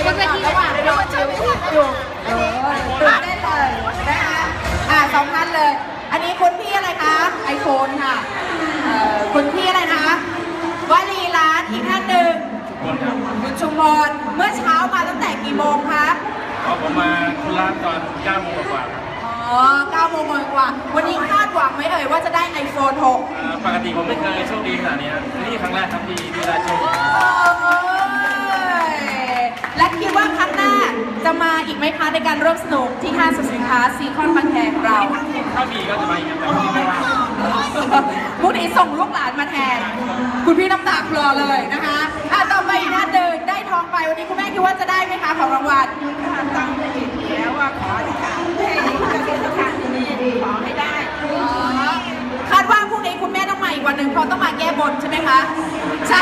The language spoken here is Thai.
ยกันก่อนระหว่างรอคิวอยู่เออได้เลยนะคะอ่าสองท่านเลย อันนี้คุณพี่อะไรคะไอโฟนค่ะคุณพี่อะไรนะคะวลีร้านอีกท่านหนึ่งบุณชุมพรเมื่อเช้ามาตั้งแต่กี่โมงคะก็ผมมาคุณร้านตอน9โมงกว่าครับอ๋อ9โมงกว่า วันนี้คาดหวังไหมเอ่ยว่าจะได้ iPhone 6ปกติผมไม่เคยโชคดีขนาดนี้นี่ครั้งแรกครับที่ที่ได้ งหน้าจะมาอีกไหมคะในการร่วมสนุกที่ห้างสรรพสินค้าซีคอนบางแคของเรา ถ้ามีก็จะมาอีกครับแต่วันนี้ไม่ว่างพรุ่งนี้ส่งลูกหลานมาแทน คุณพี่น้ำตาคลอเลยนะคะอะต่อไปอีกท่านหนึ่งได้ทองไปวันนี้คุณแม่คิดว่าจะได้ไหมคะของรางวัลตั้งจิตแล้วว่าขออธิษฐานให้กระทรวงสถานที่นี่ขอให้ได้คาดว่าพรุ่งนี้คุณแม่ต้องมาอีกวันหนึ่งเพราะต้องมาแก้บนใช่ไหมคะ ใช่